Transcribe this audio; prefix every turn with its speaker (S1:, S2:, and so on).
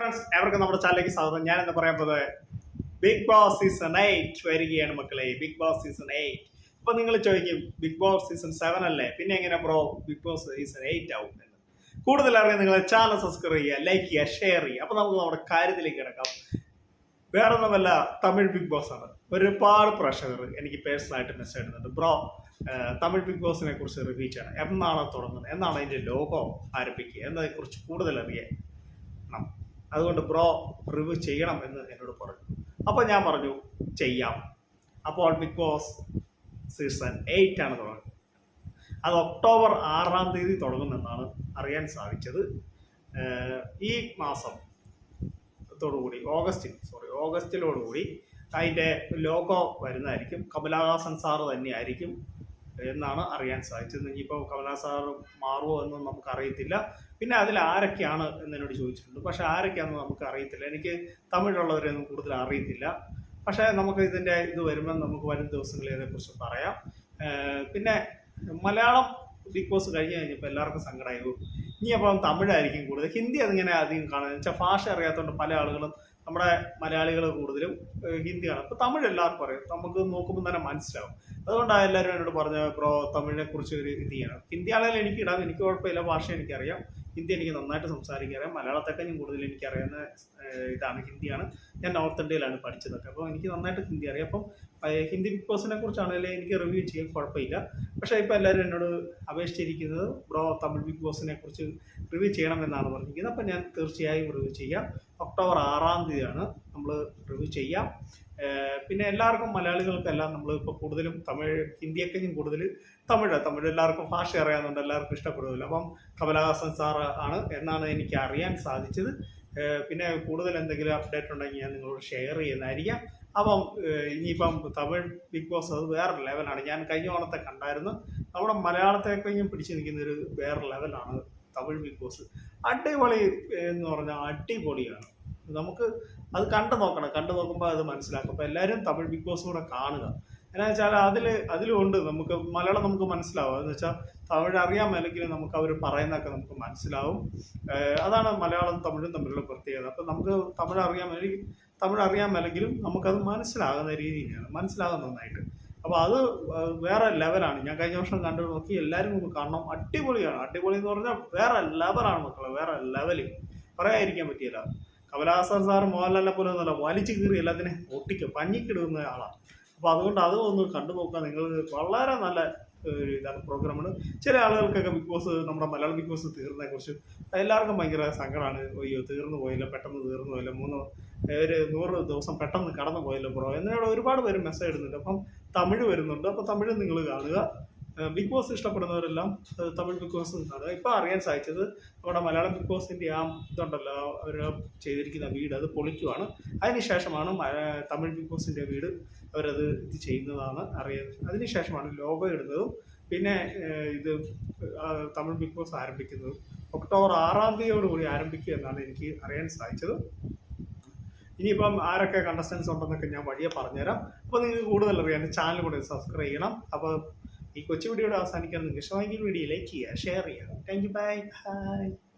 S1: Friends എവർക്കും നമ്മുടെ ചാനലിലേക്ക് സ്വാഗതം. ഞാൻ എന്താ പറയാൻ പോകുന്നത് ബിഗ് ബോസ് സീസൺ എയ്റ്റ് വരികയാണ് മക്കളെ. ബിഗ് ബോസ് സീസൺ എയ്റ്റ് അപ്പൊ നിങ്ങൾ ചോദിക്കും ബിഗ് ബോസ് സീസൺ സെവൻ അല്ലേ? പിന്നെ എങ്ങനെ bro Bigg Boss season eight ആവും എന്ന്. കൂടുതൽ അറിയാൻ നിങ്ങൾ ചാനൽ സബ്സ്ക്രൈബ് ചെയ്യുക ലൈക്ക് ചെയ്യുക ഷെയർ ചെയ്യുക. അപ്പൊ നമുക്ക് നമ്മുടെ കാര്യത്തിലേക്ക് കിടക്കാം. വേറെ ഒന്നുമല്ല തമിഴ് ബിഗ് ബോസ് ആണ്. ഒരുപാട് പ്രേക്ഷകർ എനിക്ക് പേഴ്സണലായിട്ട് മെസ്സേജ് ഇടുന്നുണ്ട്. ബ്രോ തമിഴ് ബിഗ് ബോസിനെ കുറിച്ച് റിവ്യൂ ചെയ്യണം. എന്നാണ് തുടങ്ങുന്നത്? എന്നാണ് അതിന്റെ ലോകം ആരംഭിക്കുക? എന്നതിനെക്കുറിച്ച് കൂടുതൽ അറിയാൻ. അതുകൊണ്ട് ബ്രോ റിവ്യൂ ചെയ്യണം എന്ന് എന്നോട് പറഞ്ഞു. അപ്പോൾ ഞാൻ പറഞ്ഞു ചെയ്യാം. അപ്പോൾ ബിഗ് ബോസ് സീസൺ എയ്റ്റ് ആണ് തുടങ്ങുന്നത്. അത് ഒക്ടോബർ ആറാം തീയതി തുടങ്ങുമെന്നാണ് അറിയാൻ സാധിച്ചത്. ഈ മാസം ത്തോടുകൂടി ഓഗസ്റ്റിൽ സോറി ഓഗസ്റ്റിലോടുകൂടി അതിന്റെ ലോഗോ വരുന്നതായിരിക്കും. കമലഹാസൻ സാറ് തന്നെയായിരിക്കും. എന്നാണ് അറിയാൻ സാധിച്ചത്. ഇനിയിപ്പോൾ കമലാ സാർ മാറുമോ എന്നൊന്നും നമുക്ക് അറിയത്തില്ല പിന്നെ അതിൽ ആരൊക്കെയാണ് എന്ന് എന്നോട് ചോദിച്ചിട്ടുണ്ട്. പക്ഷേ ആരൊക്കെയാണെന്ന് നമുക്ക് അറിയത്തില്ല എനിക്ക് തമിഴുള്ളവരെയൊന്നും കൂടുതൽ അറിയത്തില്ല. പക്ഷേ നമുക്ക് ഇതിന്റെ ഇത് വരുമ്പോൾ നമുക്ക് വരും ദിവസങ്ങളിൽ ഇതിനെക്കുറിച്ച് പറയാം. പിന്നെ മലയാളം ബിഗ് ബോസ് കഴിഞ്ഞ് കഴിഞ്ഞപ്പോൾ എല്ലാവർക്കും സങ്കടമായി. "ഓ, ഇനി അപ്പം തമിഴായിരിക്കും കൂടുതൽ. ഹിന്ദി അതിങ്ങനെ അധികം കാണുന്നത്. വെച്ചാൽ ഭാഷ അറിയാത്തതുകൊണ്ട് പല ആളുകളും നമ്മുടെ മലയാളികൾ കൂടുതലും ഹിന്ദിയാണ് അപ്പോൾ തമിഴ് എല്ലാവർക്കും അറിയാം നമുക്ക് നോക്കുമ്പോൾ തന്നെ മനസ്സിലാവും. അതുകൊണ്ടാണ് എല്ലാവരും എന്നോട് പറഞ്ഞ ബ്രോ തമിഴിനെ കുറിച്ച് ഒരു ഇത് ചെയ്യണം. ഹിന്ദി ആണെങ്കിലും എനിക്ക് ഇടാം. എനിക്ക് കുഴപ്പമില്ല. ഭാഷ എനിക്കറിയാം. ഹിന്ദി എനിക്ക് നന്നായിട്ട് സംസാരിക്കാൻ അറിയാം. മലയാളത്തെക്കാളും കൂടുതൽ എനിക്കറിയാവുന്ന ഇതാണ് ഹിന്ദിയാണ്. ഞാൻ നോർത്ത് ഇന്ത്യയിലാണ് പഠിച്ചതൊക്കെ. അപ്പോൾ എനിക്ക് നന്നായിട്ട് ഹിന്ദി അറിയാം. അപ്പം ഹിന്ദി ബിഗ് ബോസിനെ കുറിച്ചാണെങ്കിലും എനിക്ക് റിവ്യൂ ചെയ്യാൻ കുഴപ്പമില്ല. പക്ഷേ ഇപ്പോൾ എല്ലാവരും എന്നോട് അപേക്ഷിച്ചിരിക്കുന്നത് ബ്രോ തമിഴ് ബിഗ് ബോസിനെ കുറിച്ച് റിവ്യൂ ചെയ്യണം എന്നാണ് പറഞ്ഞിരിക്കുന്നത്. അപ്പോൾ ഞാൻ തീർച്ചയായും റിവ്യൂ ചെയ്യാം. ഒക്ടോബർ ആറാം തീയതിയാണ് നമ്മൾ റിവ്യൂ ചെയ്യാം. പിന്നെ എല്ലാവർക്കും മലയാളികൾക്കെല്ലാം നമ്മൾ ഇപ്പോൾ കൂടുതലും തമിഴ് ഹിന്ദിയൊക്കെയും കൂടുതൽ തമിഴ് തമിഴ് എല്ലാവർക്കും ഭാഷ അറിയാവുന്നുണ്ട് എല്ലാവർക്കും ഇഷ്ടപ്പെടുമല്ലോ അപ്പം കമലഹാസൻ സാർ ആണ് എന്നാണ് എനിക്ക് അറിയാൻ സാധിച്ചത്. പിന്നെ കൂടുതൽ എന്തെങ്കിലും അപ്ഡേറ്റ് ഉണ്ടെങ്കിൽ ഞാൻ നിങ്ങളോട് ഷെയർ ചെയ്യുന്നതായിരിക്കാം. അപ്പം ഇനിയിപ്പം തമിഴ് ബിഗ് ബോസ് അത് വേറെ ലെവലാണ് ഞാൻ കഴിഞ്ഞ ഓണത്തെ കണ്ടായിരുന്നു. നമ്മുടെ മലയാളത്തെക്കഴിഞ്ഞും പിടിച്ചു നിൽക്കുന്ന ഒരു വേറെ ലെവലാണ് തമിഴ് ബിഗ് ബോസ് അടിപൊളി എന്ന് പറഞ്ഞാൽ അടിപൊളിയാണ്. നമുക്ക് അത് കണ്ടു നോക്കണം. കണ്ടു നോക്കുമ്പോൾ അത് മനസ്സിലാക്കും. അപ്പോൾ എല്ലാവരും തമിഴ് ബിഗ് ബോസ് കൂടെ കാണുക. എന്നാ വെച്ചാൽ അതിൽ അതിലുണ്ട് നമുക്ക് മലയാളം നമുക്ക് മനസ്സിലാവും. എന്ന് വെച്ചാൽ തമിഴ് അറിയാമല്ലെങ്കിൽ നമുക്ക് അവർ പറയുന്നതൊക്കെ നമുക്ക് മനസ്സിലാവും. അതാണ് മലയാളം തമിഴും തമ്മിലുള്ള പ്രത്യേകത. അപ്പം നമുക്ക് തമിഴ് അറിയാമെങ്കിൽ തമിഴ് അറിയാമല്ലെങ്കിലും നമുക്കത് മനസ്സിലാകുന്ന രീതിയിലാണ്. മനസ്സിലാകും നന്നായിട്ട്. അപ്പോൾ അത് വേറെ ലെവലാണ് ഞാൻ കഴിഞ്ഞ വർഷം കണ്ടു നോക്കി എല്ലാവരും ഒന്ന് കാണണം. അടിപൊളിയാണ്. അടിപൊളി എന്ന് പറഞ്ഞാൽ വേറെ ലെവലാണ് മക്കളെ. വേറെ ലെവൽ പറയാതിരിക്കാൻ പറ്റിയില്ല. കമലഹാസൻ സാർ മോഹൻലാലിനെ പോലെ ഒന്നുമല്ല വലിച്ചു കീറി എല്ലാത്തിനെ ഒട്ടിക്ക് പഞ്ഞിക്കിടുന്ന ആളാണ്. അപ്പോൾ അതുകൊണ്ട് അത് ഒന്ന് കണ്ടു നോക്കുക നിങ്ങൾ വളരെ നല്ല ഒരു ഇതാണ് പ്രോഗ്രാമാണ് ചില ആളുകൾക്കൊക്കെ ബിഗ് ബോസ് നമ്മുടെ മലയാളം ബിഗ് ബോസ് തീർന്നതിനെ കുറിച്ച് എല്ലാവർക്കും ഭയങ്കര സങ്കടമാണ്. അയ്യോ തീർന്നു പോയില്ല പെട്ടെന്ന് തീർന്നു പോയില്ല മൂന്ന് ഒരു നൂറ് ദിവസം പെട്ടെന്ന് കടന്നു പോയല്ലോ ബ്രോ എന്നിവിടെ ഒരുപാട് പേര് മെസ്സേജ് ഇടുന്നുണ്ട്. അപ്പം തമിഴ് വരുന്നുണ്ട്. അപ്പം തമിഴ് നിങ്ങൾ കാണുക. ബിഗ് ബോസ് ഇഷ്ടപ്പെടുന്നവരെല്ലാം തമിഴ് ബിഗ് ബോസ് നിന്നാണ് ഇപ്പോൾ അറിയാൻ സാധിച്ചത്. നമ്മുടെ മലയാളം ബിഗ് ബോസിന്റെ ആ ഇതുണ്ടല്ലോ അവർ ചെയ്തിരിക്കുന്ന വീട് അത് പൊളിക്കുവാണ്. അതിനുശേഷമാണ് തമിഴ് ബിഗ് ബോസിന്റെ വീട് അവരത് ഇത് ചെയ്യുന്നതാണ് അറിയുന്നത് അതിനുശേഷമാണ് ലോഗോ ഇടുന്നതും പിന്നെ ഇത് തമിഴ് ബിഗ് ബോസ് ആരംഭിക്കുന്നതും. ഒക്ടോബർ ആറാം തീയതിയോടുകൂടി ആരംഭിക്കുക എന്നാണ് എനിക്ക് അറിയാൻ സാധിച്ചത്. ഇനിയിപ്പം ആരൊക്കെ കണ്ടസ്റ്റൻസ് ഉണ്ടെന്നൊക്കെ ഞാൻ വഴിയെ പറഞ്ഞുതരാം. അപ്പോൾ നിങ്ങൾക്ക് കൂടുതൽ അറിയാൻ ചാനൽ കൂടെ സബ്സ്ക്രൈബ് ചെയ്യണം. അപ്പോൾ ഈ കൊച്ചു വീഡിയോയുടെ അവസാനിക്കാൻ നിങ്ങൾക്ക് ഇഷ്ടമെങ്കിൽ വീഡിയോ ലൈക്ക് ചെയ്യുക ഷെയർ ചെയ്യുക. Thank you bye bye